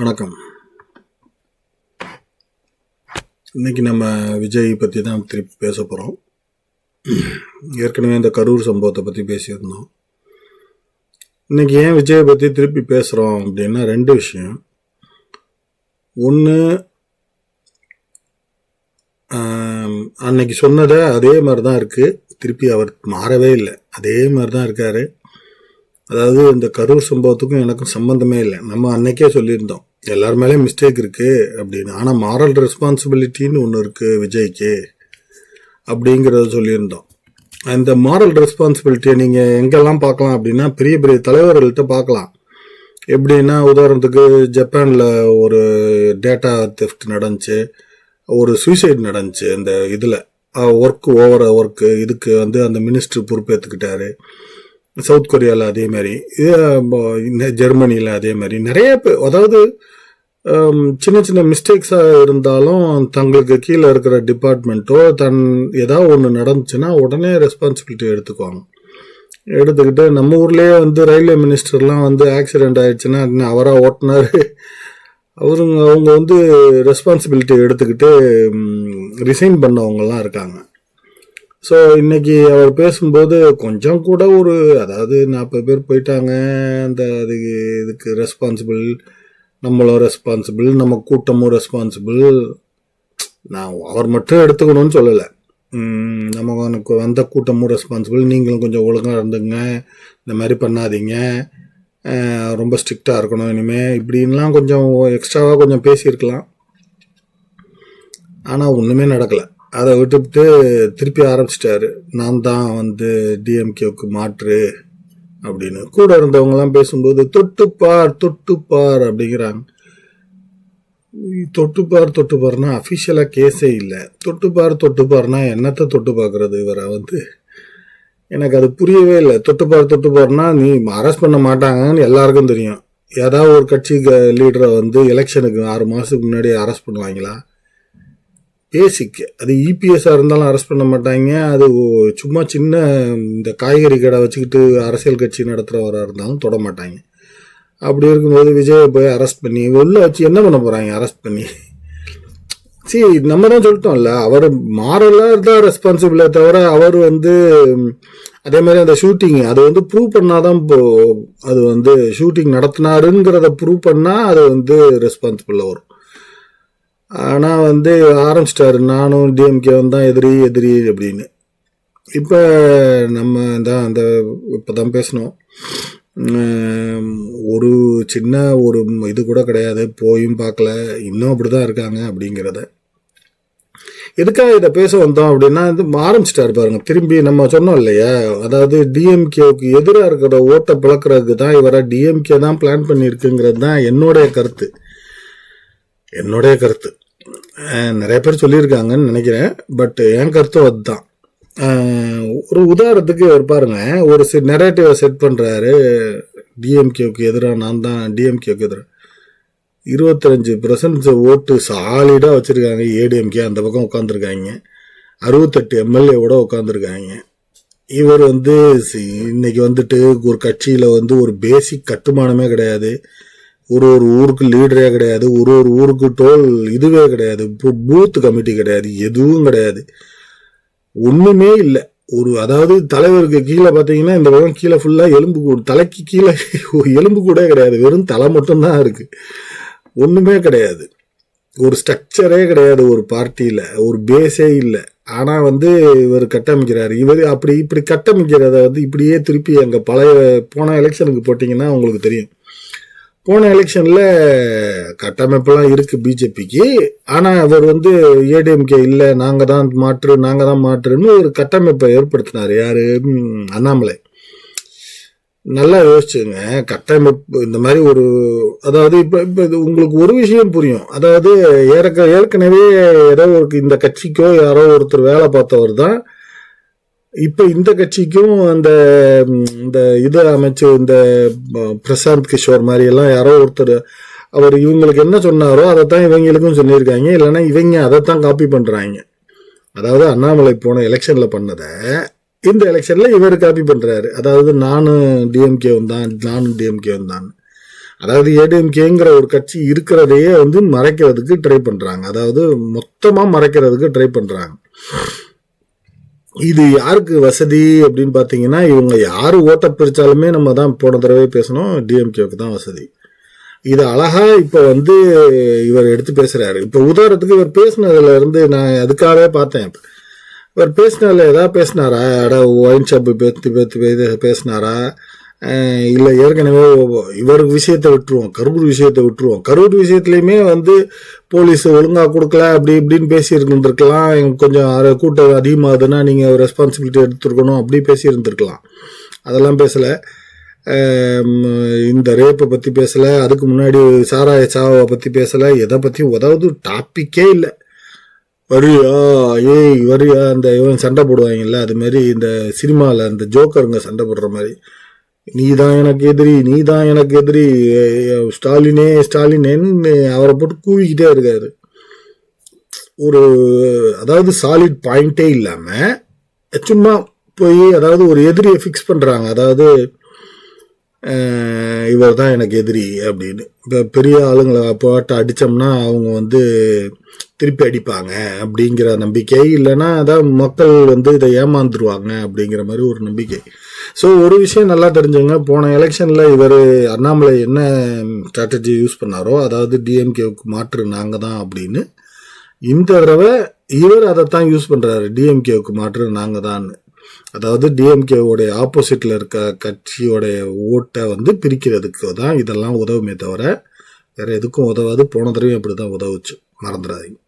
வணக்கம். இன்னைக்கு நம்ம விஜய் பற்றி தான் திருப்பி பேச போகிறோம் ஏற்கனவே இந்த கரூர் சம்பவத்தை பற்றி பேசியிருந்தோம். இன்றைக்கி ஏன் விஜயை பற்றி திருப்பி பேசுகிறோம் அப்படின்னா ரெண்டு விஷயம். ஒன்று அன்னைக்கு சொன்னதை அதே மாதிரி தான் இருக்குது திருப்பி அவர் மாறவே இல்லை. அதே மாதிரி தான் இருக்கார். அதாவது இந்த கரூர் சம்பவத்துக்கும் எனக்கும் சம்மந்தமே இல்லை. நம்ம அன்னைக்கே சொல்லியிருந்தோம். எல்லார் மேலேயும் மிஸ்டேக் இருக்குது அப்படின்னு. ஆனால் மாரல் ரெஸ்பான்சிபிலிட்டின்னு ஒன்று இருக்குது விஜய்க்கு அப்படிங்கிறத சொல்லியிருந்தோம். அந்த மாரல் ரெஸ்பான்சிபிலிட்டியை நீங்கள் எங்கெல்லாம் பார்க்கலாம் அப்படின்னா பெரிய பெரிய தலைவர்கள்ட்ட பார்க்கலாம். எப்படின்னா உதாரணத்துக்கு ஜப்பானில் ஒரு டேட்டா தெஃப்ட் நடந்துச்சு. ஒரு சூசைட் நடந்துச்சு அந்த இதில். ஒர்க் ஓவர ஒர்க்கு இதுக்கு வந்து அந்த மினிஸ்டர் பொறுப்பேற்றுக்கிட்டாரு சவுத் கொரியாவில் அதே மாதிரி ஜெர்மனியில் அதே மாதிரி. நிறைய பேர் அதாவது சின்ன சின்ன மிஸ்டேக்ஸாக இருந்தாலும் தங்களுக்கு கீழே இருக்கிற டிபார்ட்மெண்ட்டோ தன் ஏதாவது ஒன்று நடந்துச்சுன்னா உடனே ரெஸ்பான்சிபிலிட்டி எடுத்துக்குவாங்க. எடுத்துக்கிட்டு நம்ம ஊர்லேயே வந்து ரயில்வே மினிஸ்டர்லாம் வந்து ஆக்சிடென்ட் ஆயிடுச்சுன்னா அவராக ஓட்டினார். அவருங்க அவங்க வந்து ரெஸ்பான்சிபிலிட்டி எடுத்துக்கிட்டு ரிசைன் பண்ணவங்கலாம் இருக்காங்க. ஸோ இன்னைக்கு அவர் பேசும்போது கொஞ்சம் கூட ஒரு அதாவது நாற்பது பேர் போயிட்டாங்க அந்த அதுக்கு இதுக்கு ரெஸ்பான்சிபிள் நம்மளும் ரெஸ்பான்சிபிள் நம்ம கூட்டமும் ரெஸ்பான்சிபிள் நான் அவர் மட்டும் எடுத்துக்கணும்னு சொல்லலை. நம்ம எனக்கு வந்த கூட்டமும் ரெஸ்பான்சிபிள் நீங்களும் கொஞ்சம் ஒழுங்காக இருந்துங்க. இந்த மாதிரி பண்ணாதீங்க. ரொம்ப ஸ்ட்ரிக்டாக இருக்கணும் இனிமேல் இப்படின்லாம் கொஞ்சம் எக்ஸ்ட்ராவாக கொஞ்சம் பேசியிருக்கலாம். ஆனால் ஒன்றுமே நடக்கலை. அதை விட்டுவிட்டு திருப்பி ஆரம்பிச்சிட்டாரு. நான் தான் வந்து டிஎம்கேவுக்கு மாற்று அப்படின்னு. கூட இருந்தவங்கலாம் பேசும்போது தொட்டுப்பார் தொட்டுப்பார் அப்படிங்கிறாங்க. தொட்டுப்பார் தொட்டுப்பார்னா அஃபிஷியலாக கேஸே இல்லை. தொட்டுப்பார் தொட்டுப்பார்னா என்னத்தை தொட்டு பார்க்குறது இவரை வந்து? எனக்கு அது புரியவே இல்லை. தொட்டுப்பார் தொட்டுப்பார்னா நீ அரெஸ்ட் பண்ண மாட்டாங்கன்னு எல்லாருக்கும் தெரியும். ஏதாவது ஒரு கட்சி லீடரை வந்து எலெக்ஷனுக்கு ஆறு மாதத்துக்கு முன்னாடி அரெஸ்ட் பண்ணுவாங்களா? பேசிக். அது இபிஎஸ்ஸாக இருந்தாலும் அரெஸ்ட் பண்ண மாட்டாங்க. அது சும்மா சின்ன இந்த காய்கறி கடை வச்சுக்கிட்டு அரசியல் கட்சி நடத்துகிறவராக இருந்தாலும் தொட மாட்டாங்க. அப்படி இருக்கும்போது விஜயை போய் அரெஸ்ட் பண்ணி உள்ளே வச்சு என்ன பண்ண போகிறாங்க அரெஸ்ட் பண்ணி. சரி நம்ம தான் சொல்லிட்டோம்ல அவர் மாறலாக தான் ரெஸ்பான்சிபிளே தவிர அவர் வந்து அதே மாதிரி அந்த ஷூட்டிங் அது வந்து ப்ரூவ் பண்ணாதான் இப்போ அது வந்து ஷூட்டிங் நடத்தினாருங்கிறத ப்ரூவ் பண்ணால் அது வந்து ரெஸ்பான்சிபிளில் வரும். ஆனால் வந்து ஆரம்பிச்சிட்டாரு. நானும் டிஎம்கே தான் எதிரி எதிரி அப்படின்னு. இப்போ நம்ம தான் அந்த இப்போ தான் பேசினோம் ஒரு சின்ன ஒரு இது கூட கிடையாது. போயும் பார்க்கல. இன்னும் அப்படி தான் இருக்காங்க அப்படிங்கிறத. எதுக்காக இதை பேச வந்தோம் அப்படின்னா இது ஆரம்பிச்சிட்டாரு பாருங்க. திரும்பி நம்ம சொன்னோம் இல்லையா? அதாவது டிஎம்கேவுக்கு எதிராக இருக்கிற ஓட்டை பிளக்கிறதுக்கு தான் இவரை டிஎம்கே தான் பிளான் பண்ணியிருக்குங்கிறது தான் என்னுடைய கருத்து. என்னுடைய கருத்து. நிறைய பேர் சொல்லியிருக்காங்கன்னு நினைக்கிறேன். பட் என் கருத்தும் அதுதான். ஒரு உதாரணத்துக்கு ஒரு பாருங்க. ஒரு சி நெரேட்டிவை செட் பண்ணுறாரு டிஎம்கேவுக்கு எதிராக நான் தான் டிஎம்கேவுக்கு எதிராக இருபத்தஞ்சு பர்சன்ட் ஓட்டு சாலிடாக வச்சுருக்காங்க ஏடிஎம்கே அந்த பக்கம் உட்காந்துருக்காங்க அறுபத்தெட்டு எம்எல்ஏவோட உட்காந்துருக்காங்க இவர் வந்து சி- இன்னைக்கு வந்துட்டு ஒரு கட்சியில் வந்து ஒரு பேசிக் கட்டுமானமே கிடையாது. ஒரு ஒரு ஊருக்கு லீடரே கிடையாது ஒரு ஒரு ஊருக்கு டோல் இதுவே கிடையாது பூத் கமிட்டி கிடையாது எதுவும் கிடையாது. ஒன்றுமே இல்லை. ஒரு அதாவது தலைவருக்கு கீழே பார்த்தீங்கன்னா இந்த பக்கம் கீழே ஃபுல்லாக எலும்பு கூடு தலைக்கு கீழே ஒரு எலும்பு கூட கிடையாது வெறும் தலை மட்டும்தான் இருக்கு. ஒன்றுமே கிடையாது. ஒரு ஸ்ட்ரக்சரே கிடையாது ஒரு பார்ட்டியில் ஒரு பேஸே இல்லை. ஆனால் வந்து இவர் கட்டமைக்கிறார். இவர் அப்படி இப்படி கட்டமைக்கிறத வந்து இப்படியே திருப்பி அங்கே பழைய போன எலெக்ஷனுக்கு போட்டிங்கன்னா உங்களுக்கு தெரியும். போன எலெக்ஷனில் கட்டமைப்பெல்லாம் இருக்குது பிஜேபிக்கு ஆனால் அவர் வந்து ஏடிஎம்கே இல்லை நாங்கள் தான் மாற்று நாங்கள் தான் மாற்றுன்னு ஒரு கட்டமைப்பை ஏற்படுத்தினார். யார்? அண்ணாமலை. நல்லா யோசிச்சுங்க. கட்டமைப்பு இந்த மாதிரி ஒரு அதாவது இப்போ இப்போ இது உங்களுக்கு ஒரு விஷயம் புரியும். அதாவது ஏற்க ஏற்கனவே ஏதோ ஒரு இந்த கட்சிக்கோ யாரோ ஒருத்தர் வேலை பார்த்தவர் தான் இப்போ இந்த கட்சிக்கும் அந்த இந்த இது அமைச்சு இந்த பிரசாந்த் கிஷோர் மாதிரி எல்லாம் யாரோ ஒருத்தர் அவர் இவங்களுக்கு என்ன சொன்னாரோ அதை தான் இவங்களுக்கும் சொல்லியிருக்காங்க. இல்லைன்னா இவங்க அதை தான் காப்பி பண்ணுறாங்க அதாவது அண்ணாமலை போன எலெக்ஷனில் பண்ணதை இந்த எலெக்ஷனில் இவர் காப்பி பண்ணுறாரு அதாவது நானும் டிஎம்கே தான் நானும் டிஎம்கே தான். அதாவது ஏடிஎம்கேங்கிற ஒரு கட்சி இருக்கிறதையே வந்து மறைக்கிறதுக்கு ட்ரை பண்றாங்க. அதாவது மொத்தமா மறைக்கிறதுக்கு ட்ரை பண்றாங்க. இது யாருக்கு வசதி அப்படின்னு பார்த்தீங்கன்னா இவங்க யார் ஓட்ட பிரித்தாலுமே நம்ம தான் போன தடவை பேசணும். டிஎம்கேவுக்கு தான் வசதி. இது அழகா இப்போ வந்து இவர் எடுத்து பேசுறாரு. இப்போ உதாரணத்துக்கு இவர் பேசினதுல இருந்து நான் அதுக்காகவே பார்த்தேன். இவர் பேசினதுல ஏதாவது பேசினாரா? அட ஒயின் ஷாப்பு பேத்து பேத்து பேசினாரா? இல்லை ஏற்கனவே இவர் விஷயத்தை விட்டுருவோம் கரூர் விஷயத்தை விட்டுருவோம். கரூர் விஷயத்துலையுமே வந்து போலீஸ் ஒழுங்காக கொடுக்கல அப்படி இப்படின்னு பேசியிருந்துருக்கலாம். கொஞ்சம் கூட்டம் அதிகமாகுதுன்னா நீங்கள் ரெஸ்பான்சிபிலிட்டி எடுத்துருக்கணும் அப்படி பேசியிருந்துருக்கலாம். அதெல்லாம் பேசலை. இந்த ரேப்பை பற்றி பேசலை அதுக்கு முன்னாடி சாராய சாவை பற்றி பேசலை எதை பற்றியும் உதாவது டாப்பிக்கே இல்லை. வரியா? ஏய் வரியா? அந்த இவன் சண்டை போடுவாங்கல்ல அது மாதிரி இந்த சினிமாவில் அந்த ஜோக்கருங்க சண்டை போடுற மாதிரி. நீ தான் எனக்கு எதிரி நீ தான் எனக்கு எதிரி. ஸ்டாலினே ஸ்டாலினேன்னு அவரை போட்டு கூவிக்கிட்டே இருக்காரு. ஒரு அதாவது சாலிட் பாயிண்டே இல்லாம சும்மா போய் அதாவது ஒரு எதிரியை ஃபிக்ஸ் பண்றாங்க. அதாவது இவர் தான் எனக்கு எதிரி அப்படின்னு. இப்போ பெரிய ஆளுங்களை போட்டு அடித்தோம்னா அவங்க வந்து திருப்பி அடிப்பாங்க அப்படிங்கிற நம்பிக்கை. இல்லைன்னா அதான் மக்கள் வந்து இதை ஏமாந்துருவாங்க அப்படிங்கிற மாதிரி ஒரு நம்பிக்கை. ஸோ ஒரு விஷயம் நல்லா தெரிஞ்சுங்க. போன எலெக்ஷனில் இவர் அண்ணாமலை என்ன ஸ்ட்ராட்டஜி யூஸ் பண்ணாரோ அதாவது டிஎம்கேவுக்கு மாற்று நாங்கள் தான் அப்படின்னு. இந்த தடவை இவர் அதைத்தான் யூஸ் பண்ணுறாரு டிஎம்கேவுக்கு மாற்று நாங்கள் தான் அதாவது டிஎம்கேவோடைய ஆப்போசிட்டில் இருக்க கட்சியோடைய ஓட்டை வந்து பிரிக்கிறதுக்கு தான் இதெல்லாம் உதவுமே தவிர வேறு எதுக்கும் உதவாது. போன தடவையும் அப்படி தான் உதவுச்சு. மறந்துடாதீங்க.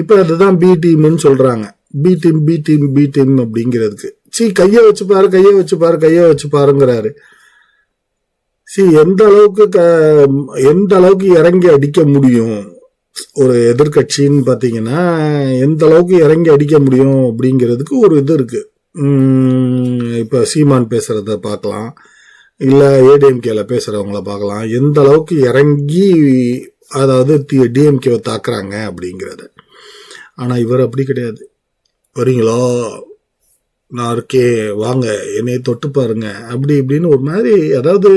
இப்போ அதுதான் பி டீம்னு சொல்கிறாங்க B team B team B team அப்படிங்கிறதுக்கு. சி கையை வச்சு பாரு கையை வச்சு பாரு கையை வச்சு பாருங்கிறாரு. சி எந்த அளவுக்கு க- எந்த அளவுக்கு இறங்கி அடிக்க முடியும்? ஒரு எதிர்க்கட்சின்னு பார்த்தீங்கன்னா எந்த அளவுக்கு இறங்கி அடிக்க முடியும் அப்படிங்கிறதுக்கு ஒரு இது இருக்கு. இப்போ சீமான் பேசுறத பார்க்கலாம். இல்லை ஏடிஎம்கேல பேசுறவங்கள பார்க்கலாம். எந்த அளவுக்கு இறங்கி அதாவது டிஎம்கேவை தாக்குறாங்க அப்படிங்கிறத. ஆனால் இவர் அப்படி கிடையாது. வரீங்களா? நான் இருக்கே வாங்க என்னை தொட்டு பாருங்க. அப்படி இப்படின்னு ஒரு மாதிரி அதாவது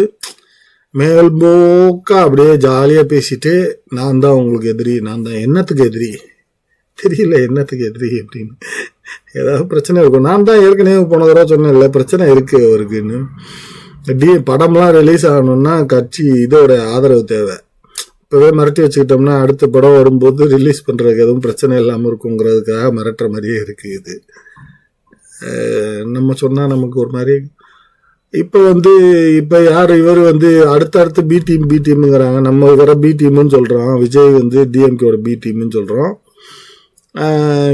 மேல்போக்கா அப்படியே ஜாலியாக பேசிட்டு நான் தான் உங்களுக்கு எதிரி நான் தான் என்னத்துக்கு எதிரி? தெரியல என்னத்துக்கு எதிரி அப்படின்னு. ஏதாவது பிரச்சனை இருக்கும். நான் தான் ஏற்கனவே போன தடவை சொன்னேன்ல பிரச்சனை இருக்கு அவருக்குன்னு. டி படம்லாம் ரிலீஸ் ஆகணும்னா கட்சி இதோட ஆதரவு தேவை. இப்போவே மிரட்டி வச்சுக்கிட்டோம்னா அடுத்த படம் வரும்போது ரிலீஸ் பண்ணுறதுக்கு எதுவும் பிரச்சனை இல்லாமல் இருக்குங்கிறதுக்காக மிரட்டுற மாதிரியே இருக்குது இது. நம்ம சொன்னால் நமக்கு ஒரு மாதிரி இப்போ வந்து இப்போ யார் இவர் வந்து அடுத்தடுத்து பி டீம் பி டீம்ங்கிறாங்க நம்ம வர பி டீம்னு சொல்கிறோம் விஜய் வந்து டிஎம்கேவோட பி டீம்னு சொல்கிறோம்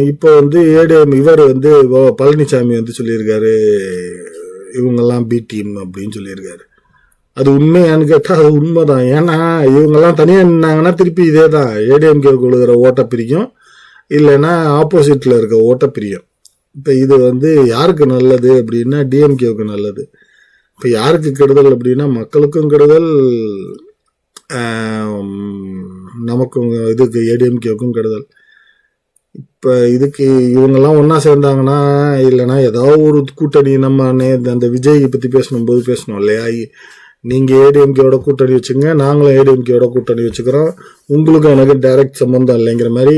இப்போ வந்து ஏடிஎம் இவர் வந்து ஓ- பழனிசாமி வந்து சொல்லியிருக்காரு. இவங்கெல்லாம் பி டீம் அப்படின்னு சொல்லியிருக்காரு. அது உண்மையான்னு கேட்டால் அது உண்மை தான் ஏன்னா இவங்கெல்லாம் தனியாக நின்னாங்கன்னா திருப்பி இதே தான் ஏடிஎம்கே கொடுக்குற ஓட்ட பிரிக்கும். இல்லைன்னா ஆப்போசிட்டில் இருக்க ஓட்ட பிரியும். இப்போ இது வந்து யாருக்கு நல்லது அப்படின்னா டிஎம்கேவுக்கு நல்லது. இப்போ யாருக்கு கெடுதல் அப்படின்னா மக்களுக்கும் கெடுதல் நமக்கும் இதுக்கு ஏடிஎம்கேவுக்கும் கெடுதல். இப்போ இதுக்கு இவங்கெல்லாம் ஒன்றா சேர்ந்தாங்கன்னா இல்லைன்னா ஏதாவது ஒரு கூட்டணி நம்ம அந்த விஜய் பற்றி பேசணும்போது பேசணும் இல்லையா? நீங்கள் ஏடிஎம்கேவோட கூட்டணி வச்சுங்க நாங்களும் ஏடிஎம்கேவோட கூட்டணி வச்சுக்கிறோம். உங்களுக்கும் எனக்கு டைரக்ட் சம்மந்தம் இல்லைங்கிற மாதிரி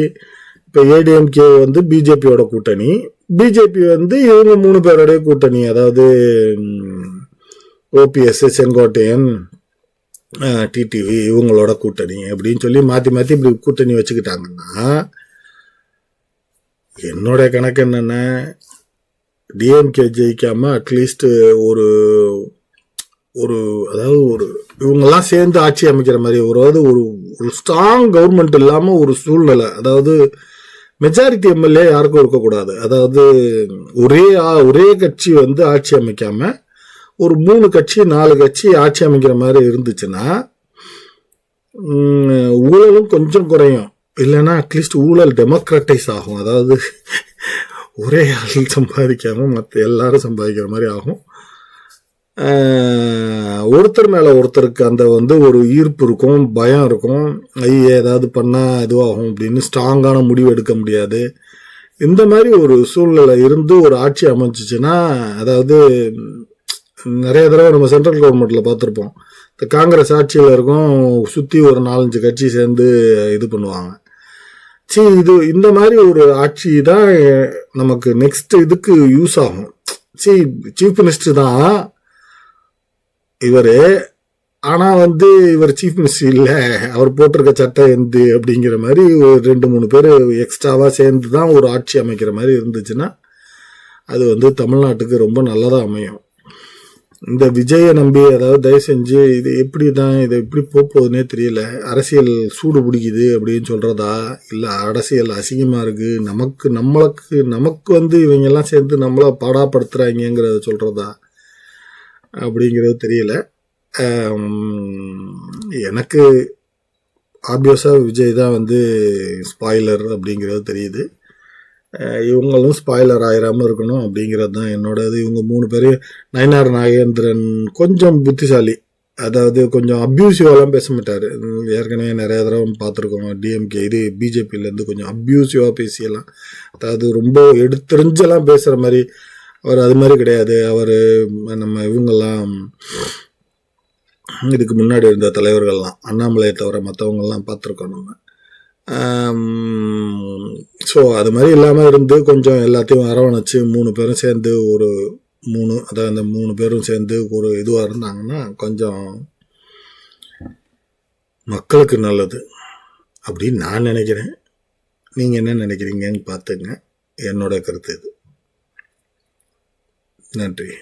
இப்போ ஏடிஎம்கே வந்து பிஜேபியோட கூட்டணி. பிஜேபி வந்து இவங்க மூணு பேரோடைய கூட்டணி அதாவது ஓபிஎஸ் செங்கோட்டையன் டிடிவி இவங்களோட கூட்டணி அப்படின்னு சொல்லி மாற்றி மாற்றி இப்படி கூட்டணி வச்சுக்கிட்டாங்கன்னா என்னோட கணக்கு என்னென்ன டிஎம்கே ஜெயிக்காம அட்லீஸ்ட் ஒரு ஒரு அதாவது ஒரு இவங்கெல்லாம் சேர்ந்து ஆட்சி அமைக்கிற மாதிரி ஒரு அதாவது ஒரு ஒரு ஸ்ட்ராங் கவர்மெண்ட் இல்லாமல் ஒரு சூழ்நிலை அதாவது மெஜாரிட்டி எம்எல்ஏ யாருக்கும் இருக்கக்கூடாது. அதாவது ஒரே ஆ- ஒரே கட்சி வந்து ஆட்சி அமைக்காம ஒரு மூணு கட்சி நாலு கட்சி ஆட்சி அமைக்கிற மாதிரி இருந்துச்சுன்னா ஊழலும் கொஞ்சம் குறையும். இல்லைன்னா அட்லீஸ்ட் ஊழல் டெமோக்ராட்டைஸ் ஆகும். அதாவது ஒரே ஆள் சம்பாதிக்காம மற்ற எல்லாரும் சம்பாதிக்கிற மாதிரி ஆகும். ஒருத்தர் மேலே ஒருத்தருக்கு அந்த வந்து ஒரு ஈர்ப்பு இருக்கும் பயம் இருக்கும். ஐய ஏதாவது பண்ணால் இதுவாகும் அப்படின்னு ஸ்ட்ராங்கான முடிவு எடுக்க முடியாது. இந்த மாதிரி ஒரு சூழ்நிலை இருந்து ஒரு ஆட்சி அமைஞ்சிச்சுன்னா அதாவது நிறைய தடவை நம்ம சென்ட்ரல் கவர்மெண்ட்டில் பார்த்துருப்போம். இந்த காங்கிரஸ் ஆட்சியில் இருக்கும் சுற்றி ஒரு நாலஞ்சு கட்சி சேர்ந்து இது பண்ணுவாங்க. சரி இது இந்த மாதிரி ஒரு ஆட்சி தான் நமக்கு நெக்ஸ்ட் இதுக்கு யூஸ் ஆகும். சரி சீஃப் மினிஸ்டர் தான் இவர் ஆனால் வந்து இவர் சீஃப் மினிஸ்டர் இல்லை. அவர் போட்டிருக்க சட்டம் எந்து அப்படிங்கிற மாதிரி ஒரு ரெண்டு மூணு பேர் எக்ஸ்ட்ராவாக சேர்ந்து தான் ஒரு ஆட்சி அமைக்கிற மாதிரி இருந்துச்சுன்னா அது வந்து தமிழ்நாட்டுக்கு ரொம்ப நல்லதாக அமையும். இந்த விஜயை நம்பி அதாவது தயவு செஞ்சு இது எப்படி தான் இதை எப்படி போகுதுன்னே தெரியல. அரசியல் சூடு பிடிக்குது அப்படின்னு சொல்கிறதா இல்லை அரசியல் அசிங்கமாக இருக்குது நமக்கு நம்மளுக்கு நமக்கு வந்து இவங்கெல்லாம் சேர்ந்து நம்மளை பாடாப்படுத்துகிறாங்கிறத சொல்கிறதா அப்படிங்கிறது தெரியல. எனக்கு ஆப்வியஸாக விஜய் தான் வந்து ஸ்பாய்லர் அப்படிங்கிறது தெரியுது. இவங்களும் ஸ்பாய்லர் ஆயிராம இருக்கணும் அப்படிங்கிறது தான் என்னோட இது இவங்க மூணு பேர் நயனார் நாகேந்திரன் கொஞ்சம் புத்திசாலி. அதாவது கொஞ்சம் அப்யூசிவாலாம் பேச மாட்டார். ஏற்கனவே நிறைய தடவை பார்த்துருக்கோம். டிஎம்கே இது பிஜேபியிலேருந்து கொஞ்சம் அப்யூசிவாக பேசியெல்லாம். அதாவது ரொம்ப எடுத்தெறிஞ்செல்லாம் பேசுகிற மாதிரி அவர் அது மாதிரி கிடையாது. அவர் நம்ம இவங்கெல்லாம் இதுக்கு முன்னாடி இருந்த தலைவர்கள்லாம் அண்ணாமலையை தவிர மற்றவங்கள்லாம் பார்த்துருக்கோம் நம்ம. ஸோ அது மாதிரி இல்லாமல் இருந்து கொஞ்சம் எல்லாத்தையும் அரவணைச்சு மூணு பேரும் சேர்ந்து ஒரு மூணு அதாவது அந்த மூணு பேரும் சேர்ந்து ஒரு இதுவாக இருந்தாங்கன்னா கொஞ்சம் மக்களுக்கு நல்லது அப்படின்னு நான் நினைக்கிறேன். நீங்கள் என்ன நினைக்கிறீங்கன்னு பார்த்துங்க. என்னோட கருத்து இது. நன்றி.